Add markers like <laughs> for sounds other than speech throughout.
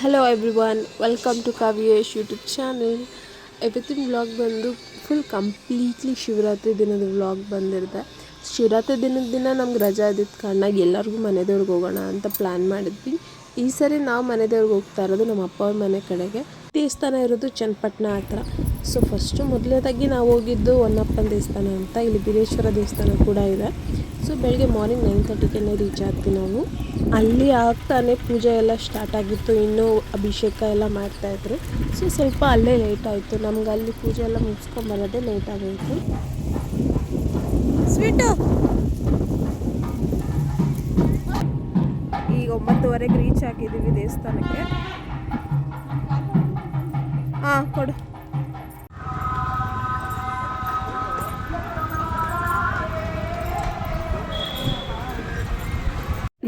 Hello everyone welcome to Kavyesh YouTube channel ಇವತ್ತಿನ vlog ಬಂದು full completely Shivaratri ದಿನದ vlog ಬಂದಿರುತ್ತೆ. ಶಿವರಾತ್ರಿ ದಿನದ ದಿನ ನಮ್ಗೆ ರಜಾ ಇದ್ದಿದ್ದ ಕಾರಣಾಗಿ ಎಲ್ಲರಿಗೂ ಮನೆದೇವ್ರಿಗೆ ಹೋಗೋಣ ಅಂತ ಪ್ಲ್ಯಾನ್ ಮಾಡಿದ್ವಿ. ಈ ಸರಿ ನಾವು ಮನೆದೇವ್ರಿಗೆ ಹೋಗ್ತಾ ಇರೋದು ನಮ್ಮ ಅಪ್ಪ ಅವ್ರ ಮನೆ ಕಡೆಗೆ. ದೇವಸ್ಥಾನ ಇರೋದು ಚನ್ನಪಟ್ಟಣ ಹತ್ರ. ಸೊ ಫಸ್ಟು ಮೊದಲನೇದಾಗಿ ನಾವು ಹೋಗಿದ್ದು ಹೊನ್ನಪ್ಪನ ದೇವಸ್ಥಾನ ಅಂತ. ಇಲ್ಲಿ ಬೀರೇಶ್ವರ ದೇವಸ್ಥಾನ ಕೂಡ ಇದೆ. ಸೊ ಬೆಳಗ್ಗೆ ಮಾರ್ನಿಂಗ್ ನೈನ್ ತರ್ಟಿಗೆನೇ ರೀಚ್ ಆಗ್ತೀವಿ ನಾವು. ಅಲ್ಲಿ ಆಗ್ತಾನೆ ಪೂಜೆ ಎಲ್ಲ ಸ್ಟಾರ್ಟ್ ಆಗಿತ್ತು. ಇನ್ನೂ ಅಭಿಷೇಕ ಎಲ್ಲ ಮಾಡ್ತಾಯಿದ್ರು ಸೊ ಸ್ವಲ್ಪ ಅಲ್ಲೇ ಲೇಟ್ ಆಯಿತು. ನಮ್ಗೆ ಅಲ್ಲಿ ಪೂಜೆ ಎಲ್ಲ ಮುಗಿಸ್ಕೊಂಬರೋದೇ ಲೇಟ್ ಆಗೋಯಿತು. ಸ್ವೀಟು ಈಗ ಒಂಬತ್ತುವರೆಗೆ ರೀಚ್ ಆಗಿದ್ದೀವಿ ದೇವಸ್ಥಾನಕ್ಕೆ. ಹಾಂ, ಕೊಡು.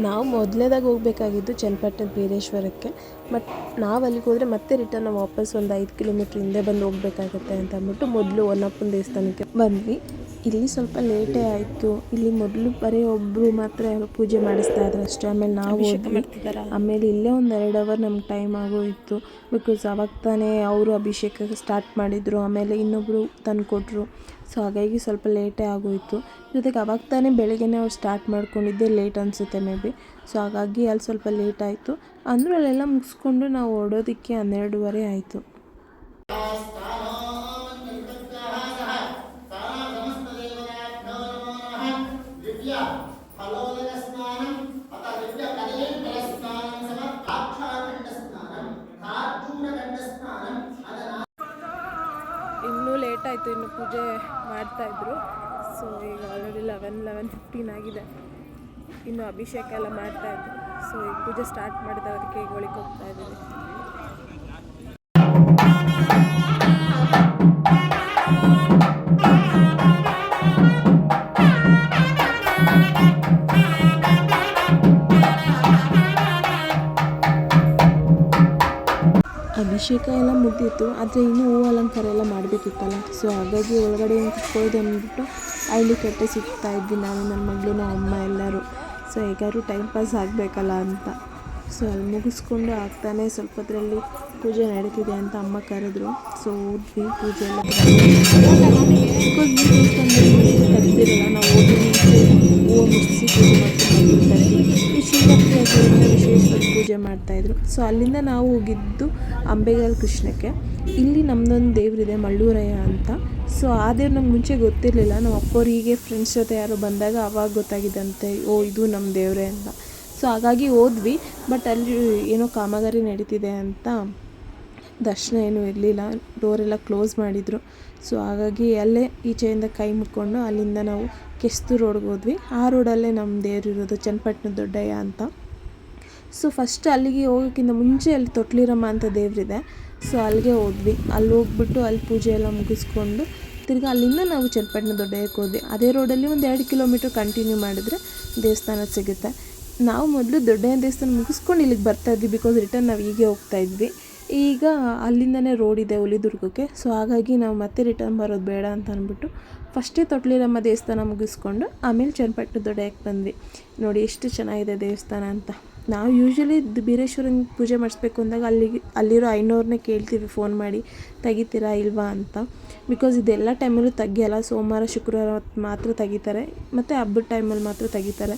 ನಾವು ಮೊದಲೇದಾಗ ಹೋಗಬೇಕಾಗಿದ್ದು ಚನ್ನಪಟ್ಟಣ ಬೀರೇಶ್ವರಕ್ಕೆ. ಬಟ್ ನಾವು ಅಲ್ಲಿಗೆ ಹೋದರೆ ಮತ್ತೆ ರಿಟರ್ನ್ ವಾಪಸ್ ಒಂದು ಐದು ಕಿಲೋಮೀಟ್ರ್ ಹಿಂದೆ ಬಂದು ಹೋಗಬೇಕಾಗತ್ತೆ ಅಂತ ಅಂದ್ಬಿಟ್ಟು ಮೊದಲು ಒನ್ನಪ್ಪನ ದೇವಸ್ಥಾನಕ್ಕೆ ಬಂದ್ವಿ. ಇಲ್ಲಿ ಸ್ವಲ್ಪ ಲೇಟೇ ಆಯಿತು. ಇಲ್ಲಿ ಮೊದಲು ಬರೀ ಒಬ್ಬರು ಮಾತ್ರ ಪೂಜೆ ಮಾಡಿಸ್ತಾ ಇದ್ರು ಅಷ್ಟೇ. ಆಮೇಲೆ ನಾವು ಆಮೇಲೆ ಇಲ್ಲೇ ಒಂದು ಎರಡು ಅವರ್ ನಮ್ಗೆ ಟೈಮ್ ಆಗೋಯಿತು. ಬಿಕಾಸ್ ಅವಾಗ ತಾನೇ ಅವರು ಅಭಿಷೇಕ ಸ್ಟಾರ್ಟ್ ಮಾಡಿದರು. ಆಮೇಲೆ ಇನ್ನೊಬ್ಬರು ತಂದು ಕೊಟ್ಟರು ಸೊ ಹಾಗಾಗಿ ಸ್ವಲ್ಪ ಲೇಟೇ ಆಗೋಯಿತು. ಜೊತೆಗೆ ಅವಾಗ ತಾನೇ ಬೆಳಗ್ಗೆನೇ ಅವ್ರು ಸ್ಟಾರ್ಟ್ ಮಾಡ್ಕೊಂಡಿದ್ದೆ ಲೇಟ್ ಅನಿಸುತ್ತೆ ಮೇ ಬಿ. ಸೊ ಹಾಗಾಗಿ ಅಲ್ಲಿ ಸ್ವಲ್ಪ ಲೇಟ್ ಆಯಿತು. ಅಂದರೂ ಅಲ್ಲೆಲ್ಲ ಮುಗಿಸ್ಕೊಂಡು ನಾವು ಓಡೋದಕ್ಕೆ ಹನ್ನೆರಡುವರೆ ಆಯಿತು. ಲೇಟ್ ಆಯಿತು, ಇನ್ನು ಪೂಜೆ ಮಾಡ್ತಾಯಿದ್ರು ಸೊ ಈಗ ಆಲ್ರೆಡಿ ಲೆವೆನ್ ಲೆವೆನ್ ಫಿಫ್ಟೀನ್ ಆಗಿದೆ. ಇನ್ನು ಅಭಿಷೇಕ ಎಲ್ಲ ಮಾಡ್ತಾಯಿದ್ರು ಸೊ ಈಗ ಪೂಜೆ ಸ್ಟಾರ್ಟ್ ಮಾಡಿದೆ ಅದಕ್ಕೆ ಈಗ ಒಳಗೆ ಹೋಗ್ತಾ ಇದ್ದೀವಿ. ಅಭಿಷೇಕ ಎಲ್ಲ ಮುಗ್ದಿತ್ತು. ಆದರೆ ಇನ್ನೂ ಹೂವು ಅಲಂಕಾರ ಎಲ್ಲ ಮಾಡಬೇಕಿತ್ತಲ್ಲ. ಸೊ ಹಾಗಾಗಿ ಒಳಗಡೆ ಕುತ್ಕೊಳ್ಳೋದು ಅಂದ್ಬಿಟ್ಟು ಹಳ್ಳಿ ಕಟ್ಟೆ ಸಿಗ್ತಾ ಇದ್ವಿ ನಾನು ನನ್ನ ಮಗಳು ನಮ್ಮ ಅಮ್ಮ ಎಲ್ಲರೂ. ಸೊ ಹೇಗಾದ್ರೂ ಟೈಮ್ ಪಾಸ್ ಆಗಬೇಕಲ್ಲ ಅಂತ. ಸೊ ಅಲ್ಲಿ ಮುಗಿಸ್ಕೊಂಡು ಆಗ್ತಾನೆ ಸ್ವಲ್ಪ ಅದರಲ್ಲಿ ಪೂಜೆ ನಡೀತಿದೆ ಅಂತ ಅಮ್ಮ ಕರೆದ್ರು. ಸೊ ಓದ್ವಿ ಪೂಜೆ ಎಲ್ಲ ಕರೆದಿರಲ್ಲ ನಾವು ಮುಂಚೆ. ಹೂವು ಮುಗಿಸಿ ಪೂಜೆ ಬಂದ್ಬಿಡ್ತಾರೆ ಶಿವರಾತ್ರಿ ಹಬ್ಬದಿಂದ ವಿಶೇಷವಾಗಿ ಪೂಜೆ ಮಾಡ್ತಾಯಿದ್ರು ಸೊ ಅಲ್ಲಿಂದ ನಾವು ಹೋಗಿದ್ದು ಅಂಬೆಗಾಲ್ ಕೃಷ್ಣಕ್ಕೆ. ಇಲ್ಲಿ ನಮ್ಮದೊಂದು ದೇವರಿದೆ ಮಳ್ಳೂರಯ್ಯ ಅಂತ. ಸೊ ಆ ದೇವ್ರು ನಮ್ಗೆ ಮುಂಚೆ ಗೊತ್ತಿರಲಿಲ್ಲ. ನಮ್ಮ ಅಪ್ಪವ್ರು ಹೀಗೆ ಫ್ರೆಂಡ್ಸ್ ಜೊತೆ ಯಾರು ಬಂದಾಗ ಅವಾಗ ಗೊತ್ತಾಗಿದ್ದಂತೆ, ಓ, ಇದು ನಮ್ಮ ದೇವರೇ ಅಂತ. ಸೊ ಹಾಗಾಗಿ ಹೋದ್ವಿ. ಬಟ್ ಅಲ್ಲಿ ಏನೋ ಕಾಮಗಾರಿ ನಡೀತಿದೆ ಅಂತ ದರ್ಶನ ಏನೂ ಇರಲಿಲ್ಲ. ಡೋರೆಲ್ಲ ಕ್ಲೋಸ್ ಮಾಡಿದರು. ಸೊ ಹಾಗಾಗಿ ಅಲ್ಲೇ ಈಚೆಯಿಂದ ಕೈ ಮುಕ್ಕೊಂಡು ಅಲ್ಲಿಂದ ನಾವು ಕೆಸ್ತು ರೋಡ್ಗೆ ಹೋದ್ವಿ. ಆ ರೋಡಲ್ಲೇ ನಮ್ಮ ದೇವ್ರು ಇರೋದು ಚನ್ನಪಟ್ಟಣ ದೊಡ್ಡಯ್ಯ ಅಂತ. ಸೊ ಫಸ್ಟ್ ಅಲ್ಲಿಗೆ ಹೋಗೋಕ್ಕಿಂತ ಮುಂಚೆ ಅಲ್ಲಿ ತೊಟ್ಲಿರಮ್ಮ ಅಂತ ದೇವರಿದೆ. ಸೊ ಅಲ್ಲಿಗೆ ಹೋದ್ವಿ. ಅಲ್ಲಿ ಹೋಗ್ಬಿಟ್ಟು ಅಲ್ಲಿ ಪೂಜೆ ಎಲ್ಲ ಮುಗಿಸ್ಕೊಂಡು ತಿರ್ಗಿ ಅಲ್ಲಿಂದ ನಾವು ಚನ್ನಪಟ್ಟಣ ದೊಡ್ಡಯ್ಯಕ್ಕೆ ಹೋದ್ವಿ. ಅದೇ ರೋಡಲ್ಲಿ ಒಂದು ಎರಡು ಕಿಲೋಮೀಟ್ರ್ ಕಂಟಿನ್ಯೂ ಮಾಡಿದ್ರೆ ದೇವಸ್ಥಾನ ಸಿಗುತ್ತೆ. ನಾವು ಮೊದಲು ದೊಡ್ಡಯ್ಯ ದೇವಸ್ಥಾನ ಮುಗಿಸ್ಕೊಂಡು ಇಲ್ಲಿಗೆ ಬರ್ತಾ ಇದ್ವಿ ಬಿಕಾಸ್ ರಿಟರ್ನ್ ನಾವು ಹೀಗೆ ಹೋಗ್ತಾ ಇದ್ವಿ. ಈಗ ಅಲ್ಲಿಂದನೇ ರೋಡ್ ಇದೆ ಹುಲಿದುರ್ಗಕ್ಕೆ. ಸೊ ಹಾಗಾಗಿ ನಾವು ಮತ್ತೆ ರಿಟರ್ನ್ ಬರೋದು ಬೇಡ ಅಂತ ಅಂದ್ಬಿಟ್ಟು ಫಸ್ಟೇ ತೊಟ್ಲಿರಮ್ಮ ದೇವಸ್ಥಾನ ಮುಗಿಸ್ಕೊಂಡು ಆಮೇಲೆ ಚನ್ನಪಟ್ಟಣ ದೊಡ್ಡಕ್ಕೆ ಬಂದ್ವಿ. ನೋಡಿ ಎಷ್ಟು ಚೆನ್ನಾಗಿದೆ ದೇವಸ್ಥಾನ ಅಂತ. ನಾವು ಯೂಶ್ವಲಿ ಬೀರೇಶ್ವರನ ಪೂಜೆ ಮಾಡಿಸ್ಬೇಕು ಅಂದಾಗ ಅಲ್ಲಿಗೆ, ಅಲ್ಲಿರೋ ಐನೂರನ್ನೇ ಕೇಳ್ತೀವಿ ಫೋನ್ ಮಾಡಿ, ತೆಗಿತೀರಾ ಇಲ್ವಾ ಅಂತ. ಬಿಕಾಸ್ ಇದೆಲ್ಲ ಟೈಮಲ್ಲೂ ತೆಗಿಯಲ್ಲ ಸೋಮವಾರ, ಶುಕ್ರವಾರ ಮಾತ್ರ ತೆಗಿತಾರೆ. ಮತ್ತು ಹಬ್ಬದ ಟೈಮಲ್ಲಿ ಮಾತ್ರ ತೆಗಿತಾರೆ.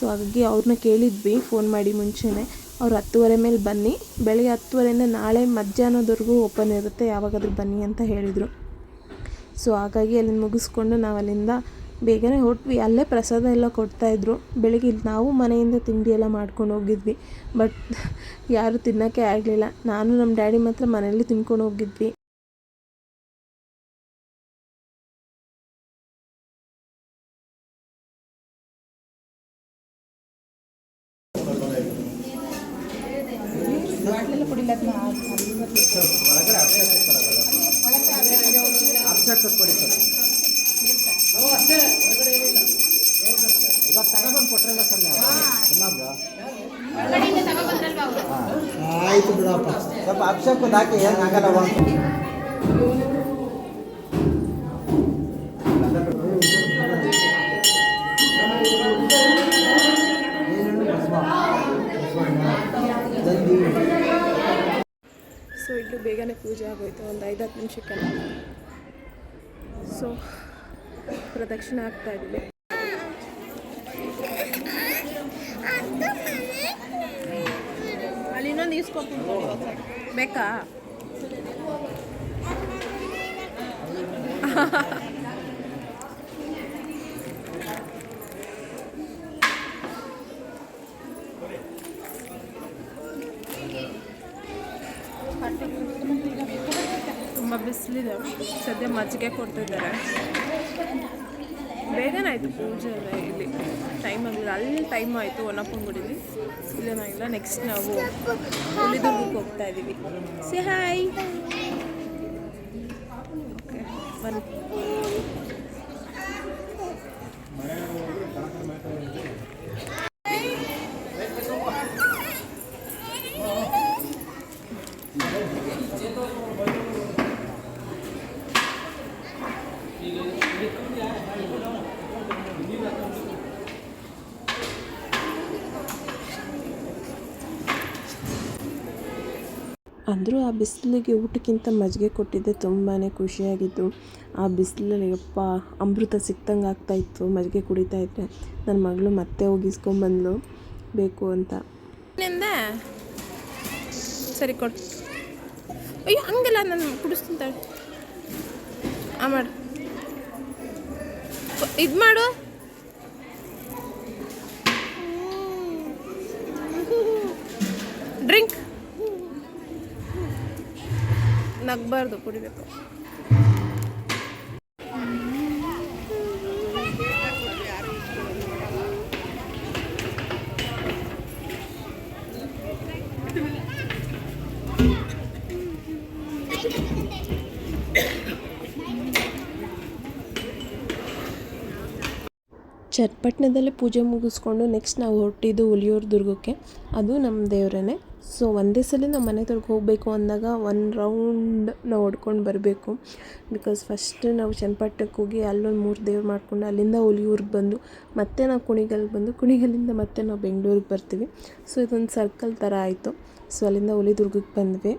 ಸೊ ಹಾಗಾಗಿ ಅವ್ರನ್ನ ಕೇಳಿದ್ವಿ ಫೋನ್ ಮಾಡಿ ಮುಂಚೆನೇ. ಅವ್ರು ಹತ್ತುವರೆ ಮೇಲೆ ಬನ್ನಿ. ಬೆಳಗ್ಗೆ ಹತ್ತುವರೆಯಿಂದ ನಾಳೆ ಮಧ್ಯಾಹ್ನದವರೆಗೂ ಓಪನ್ ಇರುತ್ತೆ. ಯಾವಾಗಾದ್ರೂ ಬನ್ನಿ ಅಂತ ಹೇಳಿದರು. ಸೊ ಹಾಗಾಗಿ ಅಲ್ಲಿ ಮುಗಿಸ್ಕೊಂಡು ನಾವು ಅಲ್ಲಿಂದ ಬೇಗನೆ ಹೊರಟ್ವಿ. ಅಲ್ಲೇ ಪ್ರಸಾದ ಎಲ್ಲ ಕೊಡ್ತಾಯಿದ್ರು ಬೆಳಗ್ಗೆ ನಾವು ಮನೆಯಿಂದ ತಿಂಡಿ ಎಲ್ಲ ಮಾಡ್ಕೊಂಡು ಹೋಗಿದ್ವಿ. ಬಟ್ <laughs> ಯಾರು ತಿನ್ನೋಕ್ಕೆ ಆಗಲಿಲ್ಲ. ನಾನು ನಮ್ಮ ಡ್ಯಾಡಿ ಮಾತ್ರ ಮನೆಯಲ್ಲಿ ತಿನ್ಕೊಂಡು ಹೋಗಿದ್ವಿ. ಇವಾಗ ನೀವು ಇನ್ನೊಬ್ರು ಆಯ್ತು ಬಿಡಪ್ಪ. ಸ್ವಲ್ಪ ಅಭಿಷೇಕದ ಹಾಕಿ ಏನಾಗಲ್ಲ ಸೊ ಇಲ್ಲೂ ಬೇಗನೆ ಪೂಜೆ ಆಗೋಯ್ತು ಒಂದು ಐದು ಹತ್ತು ನಿಮಿಷಕ್ಕೆಲ್ಲ ಸೊ ಪ್ರದಕ್ಷಿಣೆ ಆಗ್ತಾ ಇದ್ದೀವಿ ಬೇಕಾ? ತುಂಬ ಬಿಸಿಲಿದೆ. ಸದ್ಯ ಮಜ್ಜಿಗೆ ಕೊಡ್ತಿದ್ದಾರೆ. ಬೇಗನೆ ಆಯಿತು, ಪೂಜೆ ಎಲ್ಲ ಇಲ್ಲಿ. ಟೈಮ್ ಆಗಿಲ್ಲ ಅಲ್ಲಿ ಟೈಮ್ ಆಯಿತು ಒನ್ನಪ್ಪನ ಗುಡಿಲಿ ಇಲ್ಲೇನಾಗಿಲ್ಲ ನೆಕ್ಸ್ಟ್ ನಾವು ಉಳಿದುರ್ಗಕ್ಕೆ ಹೋಗ್ತಾ ಇದ್ದೀವಿ ಸಿ ಹಾಯ್ ಓಕೆ ಬನ್ನಿ. ಅಂದರೂ ಆ ಬಿಸಿಲಿಗೆ ಊಟಕ್ಕಿಂತ ಮಜ್ಜಿಗೆ ಕೊಟ್ಟಿದ್ದೆ ತುಂಬಾ ಖುಷಿಯಾಗಿತ್ತು. ಆ ಬಿಸಿಲಲ್ಲಿ ಯಪ್ಪ, ಅಮೃತ ಸಿಕ್ತಂಗೆ ಆಗ್ತಾಯಿತ್ತು ಮಜ್ಜಿಗೆ ಕುಡಿತಾ ಇದ್ದೆ. ನನ್ನ ಮಗಳು ಮತ್ತೆ ಹೋಗಿ ಇಸ್ಕೊಂಬಂದ್ಲು ಬೇಕು ಅಂತ. ಸರಿ ಕೊಡು. ಅಯ್ಯೋ, ಹಂಗಲ್ಲ, ನಾನು ಕುಡಿಸ್ತೀನಿ ಮಾಡು. ಇದು ಮಾಡು. ನಗ್ಬಾರ್ದು ಕುಡಿಬೇಕು. ಚನ್ನಪಟ್ಟಣದಲ್ಲೇ ಪೂಜೆ ಮುಗಿಸ್ಕೊಂಡು ನೆಕ್ಸ್ಟ್ ನಾವು ಹೊರಟಿದ್ದು ಹುಲಿಯೂರು ದುರ್ಗಕ್ಕೆ. ಅದು ನಮ್ಮ ದೇವರೇ. ಸೊ ಒಂದೇ ಸಲ ನಮ್ಮ ಮನೆ ತೊಳ್ಕೊ ಹೋಗಬೇಕು ಅಂದಾಗ ಒನ್ ರೌಂಡ್ ನಾವು ಹೊಡ್ಕೊಂಡು ಬರಬೇಕು. ಬಿಕಾಸ್ ಫಸ್ಟ್ ನಾವು ಚನ್ನಪಟ್ಟಕ್ಕೆ ಹೋಗಿ ಅಲ್ಲೊಂದು ಮೂರು ದೇವ್ರು ಮಾಡ್ಕೊಂಡು ಅಲ್ಲಿಂದ ಹುಲಿಯೂರಿಗೆ ಬಂದು ಮತ್ತೆ ನಾವು ಕುಣಿಗಲ್ಗೆ ಬಂದು ಕುಣಿಗಲ್ಲಿಂದ ಮತ್ತೆ ನಾವು ಬೆಂಗಳೂರಿಗೆ ಬರ್ತೀವಿ. ಸೊ ಇದೊಂದು ಸರ್ಕಲ್ ಥರ ಆಯಿತು. ಸೊ ಅಲ್ಲಿಂದ ಹುಲಿದುರ್ಗಕ್ಕೆ ಬಂದ್ವಿ.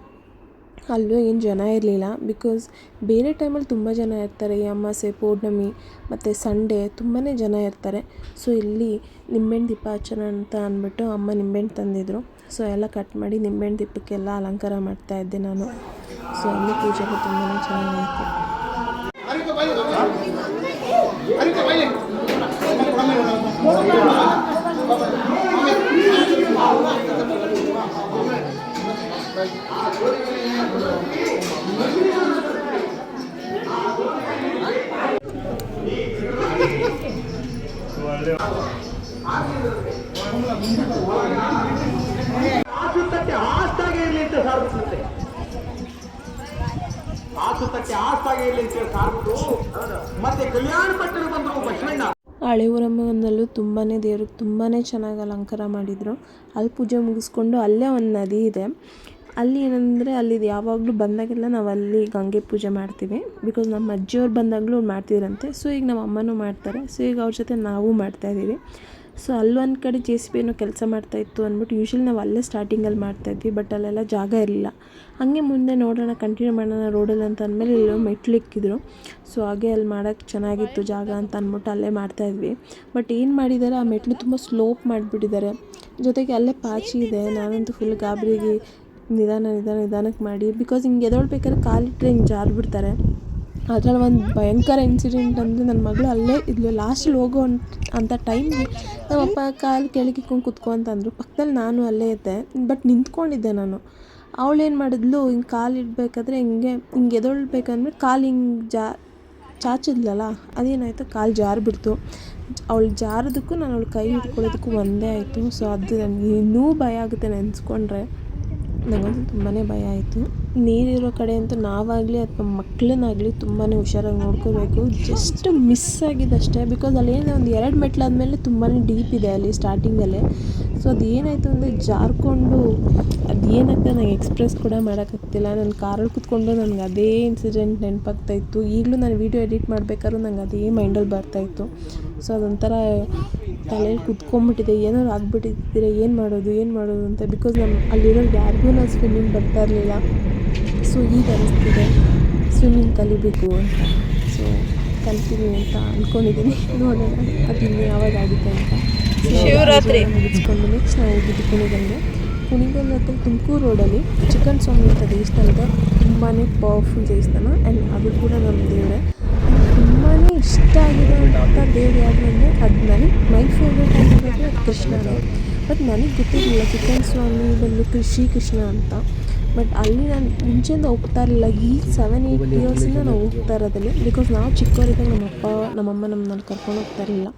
ಅಲ್ಲೂ ಏನು ಜನ ಇರಲಿಲ್ಲ ಬಿಕಾಸ್ ಬೇರೆ ಟೈಮಲ್ಲಿ ತುಂಬ ಜನ ಇರ್ತಾರೆ. ಈ ಅಮಾವಾಸ್ಯೆ ಪೌರ್ಣಮಿ ಮತ್ತು ಸಂಡೇ ತುಂಬಾ ಜನ ಇರ್ತಾರೆ. ಸೊ ಇಲ್ಲಿ ನಿಂಬೆಹಣ್ಣು ದೀಪ ಹಚ್ಚೋಣ ಅಂತ ಅಂದ್ಬಿಟ್ಟು ಅಮ್ಮ ನಿಂಬೆಹಣ್ಣು ತಂದಿದ್ರು. ಸೊ ಎಲ್ಲ ಕಟ್ ಮಾಡಿ ನಿಂಬೆಹಣ್ಣು ದೀಪಕ್ಕೆಲ್ಲ ಅಲಂಕಾರ ಮಾಡ್ತಾ ಇದ್ದೆ ನಾನು. ಸೊ ಅಲ್ಲಿ ಪೂಜೆಗೆ ತುಂಬಾ ಚೆನ್ನಾಗಿತ್ತು. ಮತ್ತೆ ಕಲ್ಯಾಣ ಬಂದರು ಹಳೆ ಊರಮ್ಮನಲ್ಲೂ ತುಂಬಾ ದೇವರು ತುಂಬಾ ಚೆನ್ನಾಗಿ ಅಲಂಕಾರ ಮಾಡಿದರು. ಅಲ್ಲಿ ಪೂಜೆ ಮುಗಿಸ್ಕೊಂಡು ಅಲ್ಲೇ ಒಂದು ನದಿ ಇದೆ. ಅಲ್ಲಿ ಏನಂದರೆ ಅಲ್ಲಿ ಯಾವಾಗಲೂ ಬಂದಾಗೆಲ್ಲ ನಾವು ಅಲ್ಲಿ ಗಂಗೆ ಪೂಜೆ ಮಾಡ್ತೀವಿ. ಬಿಕಾಸ್ ನಮ್ಮ ಅಜ್ಜಿಯವ್ರು ಬಂದಾಗಲೂ ಮಾಡ್ತಿದ್ರಂತೆ. ಸೊ ಈಗ ನಮ್ಮ ಅಮ್ಮನೂ ಮಾಡ್ತಾರೆ. ಸೊ ಈಗ ಅವ್ರ ಜೊತೆ ನಾವು ಮಾಡ್ತಾಯಿದ್ದೀವಿ ಸೊ ಅಲ್ಲೊಂದು ಕಡೆ ಜೆ ಸಿ ಬಿ ಏನೋ ಕೆಲಸ ಮಾಡ್ತಾಯಿತ್ತು ಅಂದ್ಬಿಟ್ಟು ಯೂಶ್ವಲಿ ನಾವು ಅಲ್ಲೇ ಸ್ಟಾರ್ಟಿಂಗಲ್ಲಿ ಮಾಡ್ತಾಯಿದ್ವಿ ಬಟ್ ಅಲ್ಲೆಲ್ಲ ಜಾಗ ಇರಲಿಲ್ಲ. ಹಾಗೆ ಮುಂದೆ ನೋಡೋಣ ಕಂಟಿನ್ಯೂ ಮಾಡೋಣ ರೋಡಲ್ಲಿ ಅಂತ ಅಂದಮೇಲೆ ಇಲ್ಲೋ ಮೆಟ್ಲು ಇಕ್ಕಿದ್ರು. ಸೊ ಹಾಗೆ ಅಲ್ಲಿ ಮಾಡೋಕ್ಕೆ ಚೆನ್ನಾಗಿತ್ತು ಜಾಗ ಅಂತ ಅಂದ್ಬಿಟ್ಟು ಅಲ್ಲೇ ಮಾಡ್ತಾಯಿದ್ವಿ ಬಟ್ ಏನು ಮಾಡಿದ್ದಾರೆ ಆ ಮೆಟ್ಲು ತುಂಬ ಸ್ಲೋಪ್ ಮಾಡಿಬಿಟ್ಟಿದ್ದಾರೆ ಜೊತೆಗೆ ಅಲ್ಲೇ ಪಾಚಿ ಇದೆ, ನಾನಂತೂ ಫುಲ್ ಗಾಬರಿಗೆ ನಿಧಾನ ನಿಧಾನ, ನಿಧಾನಕ್ಕೆ ಮಾಡಿ ಬಿಕಾಸ್ ಹಿಂಗೆ ಎದೊಳ್ಬೇಕಾದ್ರೆ ಕಾಲಿಟ್ಟರೆ ಹಿಂಗೆ ಜಾರ್ಬಿಡ್ತಾರೆ. ಅದ್ರಲ್ಲಿ ಒಂದು ಭಯಂಕರ ಇನ್ಸಿಡೆಂಟ್ ಅಂದರೆ ನನ್ನ ಮಗಳು ಅಲ್ಲೇ ಇದ್ಲು ಲಾಸ್ಟಲ್ಲಿ ಹೋಗೋ ಅಂಥ ಟೈಮ್ಗೆ ನಮ್ಮಪ್ಪ ಕಾಲು ಕೆಳಗೆ ಇಕ್ಕೊಂಡು ಕುತ್ಕೊ ಅಂತಂದರು. ಪಕ್ಕದಲ್ಲಿ ನಾನು ಅಲ್ಲೇ ಇದ್ದೆ ಬಟ್ ನಿಂತ್ಕೊಂಡಿದ್ದೆ ನಾನು. ಅವಳೇನು ಮಾಡಿದ್ಲು, ಹಿಂಗೆ ಕಾಲು ಇಡಬೇಕಾದ್ರೆ ಹಿಂಗೆ ಹಿಂಗೆ ಎದೊಳ್ಬೇಕಂದ್ರೆ ಕಾಲು ಹಿಂಗೆ ಜಾ, ಚಾಚಿದ್ಲಲ್ಲ, ಅದೇನಾಯಿತು, ಕಾಲು ಜಾರಿಬಿಡ್ತು. ಅವಳು ಜಾರೋದಕ್ಕೂ ನಾನು ಅವಳು ಕೈ ಹಿಡ್ಕೊಳ್ಳೋದಕ್ಕೂ ಒಂದೇ ಆಯಿತು. ಸೊ ಅದು ನನಗೆ ಇನ್ನೂ ಭಯ ಆಗುತ್ತೆ ನೆನೆಸ್ಕೊಂಡ್ರೆ. ನನಗಂತೂ ತುಂಬಾ ಭಯ ಆಯಿತು. ನೀರಿರೋ ಕಡೆ ಅಂತೂ ನಾವಾಗಲಿ ಅಥವಾ ಮಕ್ಕಳನ್ನಾಗಲಿ ತುಂಬಾ ಹುಷಾರಾಗಿ ನೋಡ್ಕೋಬೇಕು. ಜಸ್ಟ್ ಮಿಸ್ ಆಗಿದ್ದಷ್ಟೇ ಬಿಕಾಸ್ ಏನೋ ಒಂದು ಎರಡು ಮೆಟ್ಲಾದಮೇಲೆ ತುಂಬಾ ಡೀಪ್ ಇದೆ ಅಲ್ಲಿ ಸ್ಟಾರ್ಟಿಂಗಲ್ಲೇ ಸೊ ಅದು ಏನಾಯಿತು ಅಂದರೆ ಜಾರ್ಕೊಂಡು ಅದು ಏನಾಗ್ತದೆ ನನಗೆ ಎಕ್ಸ್ಪ್ರೆಸ್ ಕೂಡ ಮಾಡೋಕ್ಕಾಗ್ತಿಲ್ಲ. ನಾನು ಕಾರಲ್ಲಿ ಕೂತ್ಕೊಂಡು ನನಗೆ ಅದೇ ಇನ್ಸಿಡೆಂಟ್ ನೆನಪಾಗ್ತಾಯಿತ್ತು ಈಗಲೂ ನಾನು ವೀಡಿಯೋ ಎಡಿಟ್ ಮಾಡಬೇಕಾದ್ರೂ ನಂಗೆ ಅದೇ ಮೈಂಡಲ್ಲಿ ಬರ್ತಾಯಿತ್ತು ಸೊ ಅದೊಂಥರ ತಲೆಯಲ್ಲಿ ಕುತ್ಕೊಂಡ್ಬಿಟ್ಟಿದೆ. ಏನಾದ್ರು ಆಗ್ಬಿಟ್ಟಿದ್ದೀರ ಏನು ಮಾಡೋದು ಏನು ಮಾಡೋದು ಅಂತ. ಬಿಕಾಸ್ ನಮ್ಮ ಅಲ್ಲಿರೋರು ಯಾರಿಗೂ ನಾನು ಸ್ವಿಮ್ಮಿಂಗ್ ಬರ್ತಾ ಇರಲಿಲ್ಲ. ಸೊ ಈಗ ಅನಿಸ್ತಿದೆ ಸ್ವಿಮ್ಮಿಂಗ್ ಕಲಿಬೇಕು ಅಂತ ಸೊ ಕಲ್ತೀನಿ ಅಂತ ಅಂದ್ಕೊಂಡಿದ್ದೀನಿ ನೋಡೋಣ ಅದು ಇನ್ನು ಯಾವಾಗ ಆಗುತ್ತೆ ಅಂತ ಶಿವರಾತ್ರಿ ಮುಗಿಸ್ಕೊಂಡು ನೆಕ್ಸ್ಟ್ ನಾವು ಹೋಗಿದ್ದು ಕುಣಿಗಲ್ಗೆ ಕುಣಿಗಲ್ ಹತ್ರ ತುಮಕೂರು ರೋಡಲ್ಲಿ ಚಿಕನ್ ಸ್ವಾಮಿ ಅಂತ ದೇವಸ್ಥಾನ ಇದೆ ತುಂಬಾ ಪವರ್ಫುಲ್ ದೇವಸ್ಥಾನ ಆ್ಯಂಡ್ ಅದು ಕೂಡ ನಮ್ಮ ದೇವರೇ ತುಂಬಾ ಇಷ್ಟ ಆಗಿರೋಂಥ ದೇವ್ರು ಯಾವುದು ಅಂದರೆ ಅದು ನನಗೆ ಮೈ ಫೇವ್ರೇಟ್ ಆಗಿರೋದು ಕೃಷ್ಣನೇ ಬಟ್ ನನಗೆ ಗೊತ್ತಿರಲಿಲ್ಲ ಚಿಕನ್ ಸ್ವಾಮಿ ಬಂದು ಕೃಷಿ ಕೃಷ್ಣ ಅಂತ ಬಟ್ ಅಲ್ಲಿ ನಾನು ಮುಂಚೆಯಿಂದ ಹೋಗ್ತಾ ಇರಲಿಲ್ಲ. ಈಗ ಸೆವೆನ್ ಏಯ್ಟ್ ಇಯರ್ಸಿಂದ ನಾವು ಹೋಗ್ತಾ ಇರೋದಲ್ಲಿ ಬಿಕಾಸ್ ನಾವು ಚಿಕ್ಕವರಿದ್ದಾಗ ನಮ್ಮ ಅಪ್ಪ ನಮ್ಮಮ್ಮ ನಮ್ಮನ್ನ ಕರ್ಕೊಂಡು ಹೋಗ್ತಾ ಇರಲಿಲ್ಲ.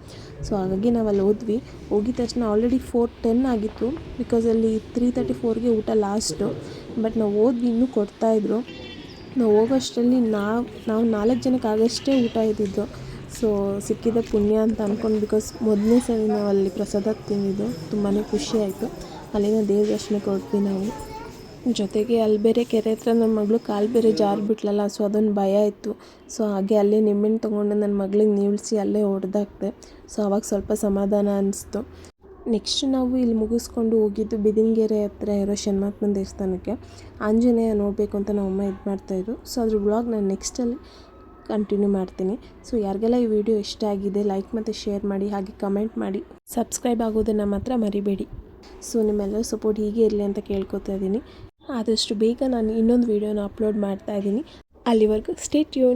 ಸೊ ಹಾಗಾಗಿ ನಾವು ಅಲ್ಲಿ ಹೋದ್ವಿ. ಹೋಗಿದ ತಕ್ಷಣ ಆಲ್ರೆಡಿ ಫೋರ್ ಟೆನ್ ಆಗಿತ್ತು. ಬಿಕಾಸ್ ಅಲ್ಲಿ ತ್ರೀ ತರ್ಟಿ ಫೋರ್ಗೆ ಊಟ ಲಾಸ್ಟು ಬಟ್ ನಾವು ಹೋದ್ವಿ, ಇನ್ನೂ ಕೊಡ್ತಾಯಿದ್ರು ನಾವು ಹೋಗೋಷ್ಟರಲ್ಲಿ ನಾವು ನಾವು ನಾಲ್ಕು ಜನಕ್ಕೆ ಆಗಷ್ಟೇ ಊಟ ಇದ್ದಿದ್ದು. ಸೊ ಸಿಕ್ಕಿದ ಪುಣ್ಯ ಅಂತ ಅಂದ್ಕೊಂಡು ಬಿಕಾಸ್ ಮೊದಲನೇ ಸಲ ನಾವು ಅಲ್ಲಿ ಪ್ರಸಾದ ತಿಂದಿದ್ದು. ತುಂಬಾ ಖುಷಿ ಆಯಿತು. ಅಲ್ಲಿನ ದೇವ್ರ ದರ್ಶನಕ್ಕೆ ಹೋಗ್ತೀವಿ ನಾವು. ಜೊತೆಗೆ ಅಲ್ಲಿ ಬೇರೆ ಕೆರೆ ಹತ್ರ ನನ್ನ ಮಗಳು ಕಾಲು ಬೇರೆ ಜಾರ್ಬಿಟ್ಲಲ್ಲ ಸೊ ಅದೊಂದು ಭಯ ಇತ್ತು. ಸೊ ಹಾಗೆ ಅಲ್ಲೇ ನಿಂಬೆಹಣ್ಣು ತೊಗೊಂಡು ನನ್ನ ಮಗಳಿಗೆ ನೀಳಿಸಿ ಅಲ್ಲೇ ಹೊಡೆದಾಕ್ದೆ. ಸೊ ಅವಾಗ ಸ್ವಲ್ಪ ಸಮಾಧಾನ ಅನಿಸ್ತು. ನೆಕ್ಸ್ಟ್ ನಾವು ಇಲ್ಲಿ ಮುಗಿಸ್ಕೊಂಡು ಹೋಗಿದ್ದು ಬಿದಿನಗೆರೆ ಹತ್ರ ಇರೋ ಶನ್ಮಾತ್ಮನ ದೇವಸ್ಥಾನಕ್ಕೆ. ಆಂಜನೇಯ ನೋಡಬೇಕು ಅಂತ ನಮ್ಮ ಅಮ್ಮ ಇದು ಮಾಡ್ತಾಯಿದ್ರು ಸೊ ಅದ್ರ ಬ್ಲಾಗ್ ನಾನು ನೆಕ್ಸ್ಟಲ್ಲಿ ಕಂಟಿನ್ಯೂ ಮಾಡ್ತೀನಿ. ಸೊ ಯಾರಿಗೆಲ್ಲ ಈ ವಿಡಿಯೋ ಇಷ್ಟ ಆಗಿದೆ ಲೈಕ್ ಮತ್ತು ಶೇರ್ ಮಾಡಿ, ಹಾಗೆ ಕಮೆಂಟ್ ಮಾಡಿ ಸಬ್ಸ್ಕ್ರೈಬ್ ಆಗೋದನ್ನು ಮಾತ್ರ ಮರಿಬೇಡಿ. ಸೊ ನಿಮ್ಮೆಲ್ಲರ ಸಪೋರ್ಟ್ ಹೀಗೆ ಇರಲಿ ಅಂತ ಕೇಳ್ಕೊತಾ ಇದ್ದೀನಿ. ಆದಷ್ಟು ಬೇಗ ನಾನು ಇನ್ನೊಂದು ವೀಡಿಯೋನ ಅಪ್ಲೋಡ್ ಮಾಡ್ತಾ ಇದ್ದೀನಿ. ಅಲ್ಲಿವರೆಗೂ ಸ್ಟೇಟ್ ಟ್ಯೂನ್